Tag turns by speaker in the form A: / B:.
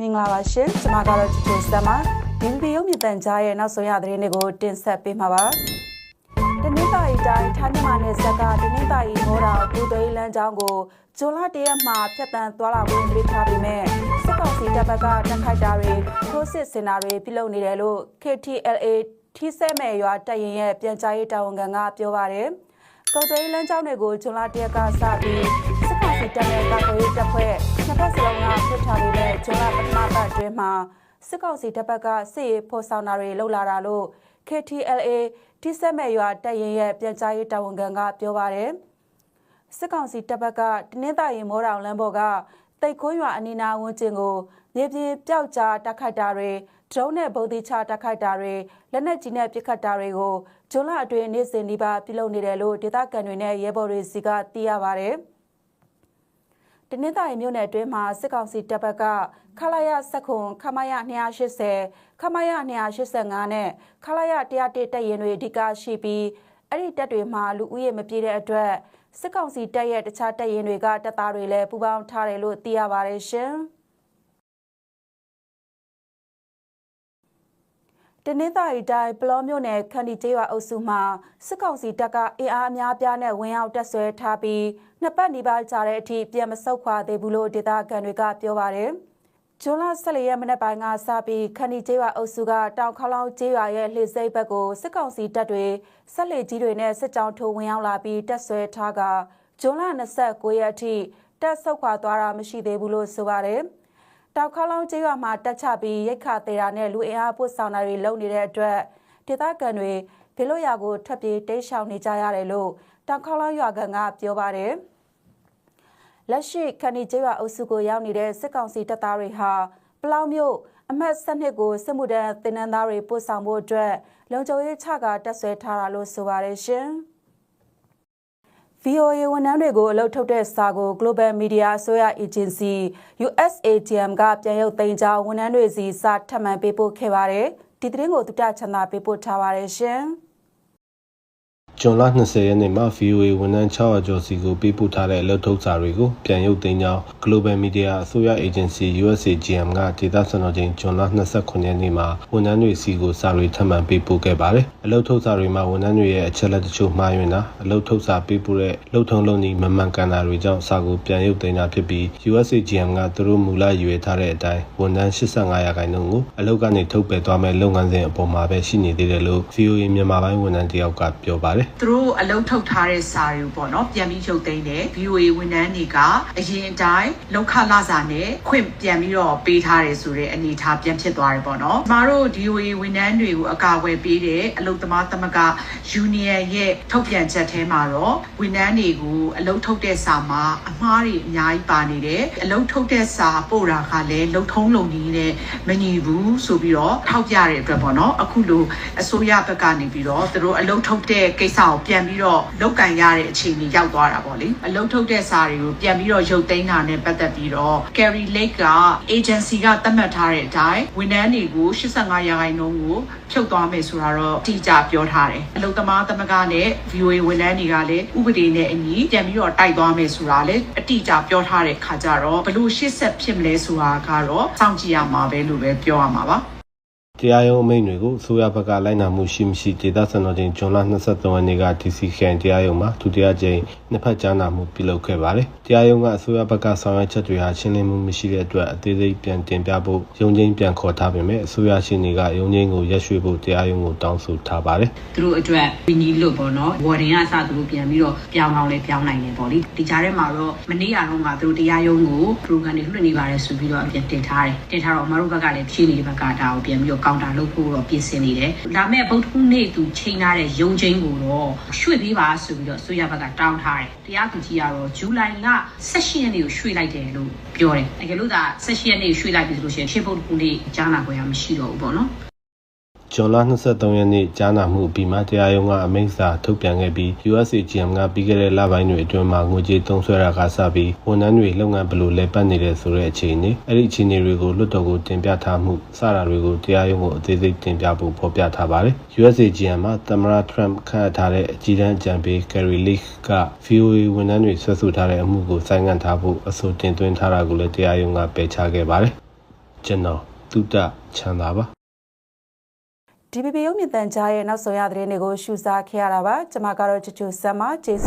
A: မင်္ဂလာပါရှင်ကျွန်မကတော့ချစ်ချစ်စမ်းပါဒီဗီဒီယိုမြင့်တန်ကြားရဲ့နောက်ဆုံးရသတင်းတွေကိုတင်ဆက်ပေးမှာပါတနင်္သာရီတိုင်းထိုင်းမြန်မာနယ်စပ်ကတနင်္သာရီမော်တော်ဘူသိန်းလမ်းကြောင်းကိုဇွန်လတရက်မှာဖျက်တမ်းသွားလာဖို့ပြထားပေမဲ့စစ်ကောင်စီတပ်ဘက်ကတက်ခိုက်တာတွေထိုးစစ်စင်တာတွေပြုလုပ်နေတယ်လို့ KTLA ထိစဲမဲ့ရွာတပ်ရင်ရဲ့ပြန်ကြားရေးတာဝန်ခံကပြောပါတယ်ကော်သွေးလမ်းကြောင်းတွေကိုဇွန်လတရက်ကစပြီးစစ်ကောင်စီတပ်နဲ့ကာကွယ်ရေးတပ်ဖွဲ့နှစ်ဖက်စလုံးကဖျက်ထားပြီးတဲ့ဇွန်လပထ မပတ်အတွင်းမှာစစ်ကောင်စီတပ်ဘက်ကစစ်ရေးဖော်ဆောင်တာတွေလှုပ်လာတာလို့ KTLA ထိစက်မဲ့ရွာတပ်ရင်ရဲ့ပြန်ကြားရေးတာဝန်ခံကပြောပါတယ်စစ်ကောင်စီတပ်ဘက်ကတနင်္သာရီမော်တောင်လမ်းဘော်ကတိတ်ခွန်းရွာအနီးနားဝန်းကျင်ကိုမြေပြင်ပျောက်ကြားတက်ခိုက်တာတွေဒရုန်းနဲ့ဗုံးသီးချတက်ခိုက်တာတွေလက်နက်ကြီးနဲ့ပစ်ခတ်တာတွေကိုဂျွန်လအတွင်းနေ့စဉ်ဒီပါပြုလုပ်နေတယ်လို့ဒေသခံတွေနဲ့ရဲဘော်တွေစီကသိရပါတယ် တနင်္သာရီမြို့နယ်အတွင်းမှာစစ်ကောင်စီတပ်ဘက်ကခလာရစက်ခွန်ခမရ280ခမရ285နဲ့ခလာရ101တပ်ရင်တွေအဓိကရှိပြီးအဲ့ဒီတပ်တွေမှာလူဦးရေမပြည့်တဲ့အတွက်စစ်ကောင်စီတပ်ရဲ့တခြားတပ်ရင်တွေကတပ်သားတွေလည်းပူးပေါင်းထားတယ်လို့သိရပါတယ်ရှင်။ တနင်္သာရီတိုင်းပလောမြို့နယ်ခန္တီကျေးရွာအုပ်စုမှာစစ်ကောင်စီတပ်ကအင်အားအများပြားနဲ့ဝင်ရောက်တပ်ဆွဲထားပြီးနှစ်ပတ်နီးပါးကြာတဲ့အထိပြန်မဆုတ်ခွာသေးဘူးလို့ဒေသခံတွေကပြောပါတယ်။ဂျွန်လ14ရက်မနေ့ပိုင်းကစပြီးခန္တီကျေးရွာအုပ်စုကတောင်ခလောင်ကျေးရွာရဲ့လှေစိတ်ဘက်ကိုစစ်ကောင်စီတပ်တွေဆက်လက်ကြီးတွေနဲ့စစ်ကြောင်းထိုးဝင်ရောက်လာပြီးတပ်ဆွဲထားကဂျွန်လ29ရက်အထိတပ်ဆုတ်ခွာသွားတာမရှိသေးဘူးလို့ဆိုပါတယ်။ တောက်ခါလောင်းကျေးရွာမှာတက်ချပြီးရိတ်ခါသေးတာနဲ့လူအင်အားပို့ဆောင်တာတွေလုပ်နေတဲ့အတွက်ဒေသခံတွေဘေလို့ရာကိုထွက်ပြေးတိတ်ရှောင်နေကြရတယ်လို့တောက်ခါလောင်းရွာကန်ကပြောပါတယ်လက်ရှိခဏီကျေးရွာအုပ်စုကိုရောက်နေတဲ့စစ်ကောင်စီတပ်သားတွေဟာပလောင်မြို့အမှတ်စနစ်ကိုစစ်မှုထမ်းတင်နန်းသားတွေပို့ဆောင်ဖို့အတွက်လုံခြုံရေးချကတက်ဆွဲထားတာလို့ဆိုပါတယ်ရှင်။ VOA ဝန်ထမ်းတွေကိုအလုပ်ထုတ်တဲ့စာကို Global Media အစိုးရ Agency USAGM ကပြန်ရုပ်သိမ်းကြောင်းဝန်ထမ်းတွေစီစာထပ်မံပေးပို့ခဲ့ပါတယ်။ဒီသတင်းကိုတုတ္တချန်သာပေးပို့ထားပါတယ်ရှင်။
B: ဇွန်လ20ရက်နေ့မှာ VOA ဝန်ထမ်း600ကျော်စီကိုပေးပို့ထားတဲ့အလုပ်ထုတ်စာတွေကိုပြန်ရုပ်သိမ်းကြောင်း Global Media အစိုးရ Agency USAGM ကဒေသစံတော်ချိန်ဇွန်လ29ရက်နေ့မှာဝန်ထမ်းတွေစီကိုစာတွေထပ်မံပေးပို့ခဲ့ပါတယ်။အလုပ်ထုတ်စာတွေမှာဝန်ထမ်းတွေရဲ့အချက်လက်တချို့မှားယွင်းတာအလုပ်ထုတ်စာပေးပို့တဲ့လုပ်ထုံလုပ်နည်းမမှန်ကန်တာတွေကြောင့်စာကိုပြန်ရုပ်သိမ်းတာဖြစ်ပြီး USAGM ကသူတို့မူလရွေထားတဲ့အတိုင်းဝန်ထမ်း85ရာခိုင်နှုန်းကိုအလုပ်ကနေထုတ်ပယ်သွားမဲ့လုပ်ငန်းစဉ်အပေါ်မှာပဲရှိနေသေးတယ်လို့ VOA မြန်မာပိုင်းဝန်ထမ်းတယောက်ကပြောပါတယ်။
C: သူတို့အလုပ်ထုတ်ထားတဲ့စာတွေကိုပေါ့နော်ပြန်ပြီးရုပ်သိမ်းတယ် VOA ဝန်ထမ်းတွေကအရင်အတိုင်းလောက်ခလာစာနဲ့ခွင့်ပြန်ပြီးတော့ပေးထားတယ်ဆိုတဲ့အနေအထားပြန်ဖြစ်သွားတယ်ပေါ့နော်ကျမတို့ VOA ဝန်ထမ်းတွေကိုအကာအကွယ်ပေးတဲ့အလုပ်သမားသမဂ္ဂ Union ရဲ့ထုတ်ပြန်ချက်ထဲမှာတော့ဝန်ထမ်းတွေကိုအလုပ်ထုတ်တဲ့စာမှာအမှားတွေအများကြီးပါနေတယ်အလုပ်ထုတ်တဲ့စာပို့တာကလည်းလုံထုံးလုံနည်းနဲ့မညီဘူးဆိုပြီးတော့ထောက်ပြတဲ့အတွက်ပေါ့နော်အခုလိုအစိုးရဘက်ကနေပြီးတော့သူတို့အလုပ်ထုတ်တဲ့ကိစ္စကိုပြန်ပြီးတော့လောက်ကင်ရတဲ့အခြေအနေရောက်သွားတာပေါ့လေအလုပ်ထုတ်တဲ့စာတွေကိုပြန်ပြီးတော့ရုပ်သိမ်းတာနဲ့ပတ်သက်ပြီးတော့ Carry Lake က agency ကသတ်မှတ်ထားတဲ့အတိုင်းဝန်ထမ်းတွေကို85ရာခိုင်နှုန်းကိုဖြုတ်သွားမယ်ဆိုတာတော့အတိအကျပြောထားတယ်အလုပ်သမားသမဂ္ဂနဲ့ VOA ဝန်ထမ်းတွေကလည်းဥပဒေနဲ့အညီပြန်ပြီးတော့တိုက်သွားမယ်ဆိုတာလည်းအတိအကျပြောထားတဲ့ခါကြတော့ဘလို့ရှေ့ဆက်ဖြစ်မလဲဆိုတာကတော့စောင့်ကြည့်ရမှာပဲလို့ပဲပြောရမှာပါ
B: တရားရုံးအမိန့်တွေကိုအစိုးရဘက်ကလိုက်နာမှုရှိမရှိဒေသစံတော်ချိန်ဇွန်လ23ရက်နေ့က DC ခန်တရားရုံးမှာဒုတိယကြိမ်နှစ်ဖက်ကြားနာမှုပြုလုပ်ခဲ့ပါတယ်။တရားရုံးကအစိုးရဘက်ကဆောင်ရွက်ချက်တွေဟာရှင်းလင်းမှုမရှိတဲ့အတွက်အသေးစိတ်ပြန်တင်ပြဖို့ရုံးချင်းပြန်ခေါ်ထားပေမဲ့အစိုးရရှိနေကရုံးချင်းကိုရက်ရွှေ့ဖို့တရားရုံးကိုတောင်းဆိုထားပါတယ်။
D: သူတို့အတွက်ဝင်းကြီးလို့ပေါ့နော်ဝေါ်ဒင်ကစသူတို့ပြန်ပြီးတော့ပြောင်းအောင်လဲပြောင်းနိုင်တယ်ပေါ့လေဒီကြားထဲမှာတော့မနေ့ကတော့ကသူတို့တရားရုံးကို program တွေလွှင့်နေပါတယ်ဆိုပြီးတော့ပြန်တင်ထားတယ်တင်ထားတော့အမတို့ဘက်ကလည်းဖြည့်နေတဲ့ဘက်ကဒါကိုပြန်ပြီးတော့ကောင်တာလုပ်ဖို့တော့ပြင်ဆင်နေတယ်ဒါမဲ့ဗုဒ္ဓဟူးနေ့သူချိန်ထားတဲ့ရုံးချင်းကိုတော့ရွှေ့ပေးပါဆိုပြီးတော့ဆိုရဘက်ကတောင်းထားတယ်တရားသူကြီးကတော့ဇူလိုင်လ16ရက်နေ့ကိုရွှေ့လိုက်တယ်လို့ပြောတယ်တကယ်လို့ဒါ16ရက်နေ့ရွှေ့လိုက်ပြီဆိုလို့ရှိရင်ရှင်းဗုဒ္ဓဟူးနေ့ကြားနာပွဲရမရှိတော့ဘူးပေါ့နော်
B: ဇွန်လ23ရက်နေ့ကြားနာမှုအပြီးမှာတရားရုံးကအမိန့်စာထုတ်ပြန်ခဲ့ပြီး USAGM ကပြီးခဲ့တဲ့လပိုင်းတွေအတွင်းမှာငွေကြေးသုံးစွဲတာကစပြီးဝန်ထမ်းတွေလုပ်ငန်းဘယ်လိုလဲပတ်နေတယ်ဆိုတဲ့အခြေအနေအဲ့ဒီအခြေအနေတွေကိုလွှတ်တော်ကိုတင်ပြထားမှုစတာတွေကိုတရားရုံးကိုအသေးစိတ်တင်ပြဖို့ဖော်ပြထားပါတယ် USAGM မှာသမ္မတ Trump ခန့်အပ်ထားတဲ့အကြီးတန်းအကြံပေး Carrie Lake က VOA ဝန်ထမ်းတွေဆွဲဆိုထားတဲ့အမှုကိုဆိုင်းငံ့ထားဖို့အဆိုတင်သွင်းထားတာကိုလည်းတရားရုံးကပယ်ချခဲ့ပါတယ်ကျွန်တော်တုဒ္ဒချမ်းသာပါ
A: DPP ရုပ်မြင်သံကြားရဲ့နောက်ဆုံးရသတင်းတွေကိုရှုစားခဲ့ရတာပါကျွန်မကတော့ချူချူဆက်မကျေးဇူး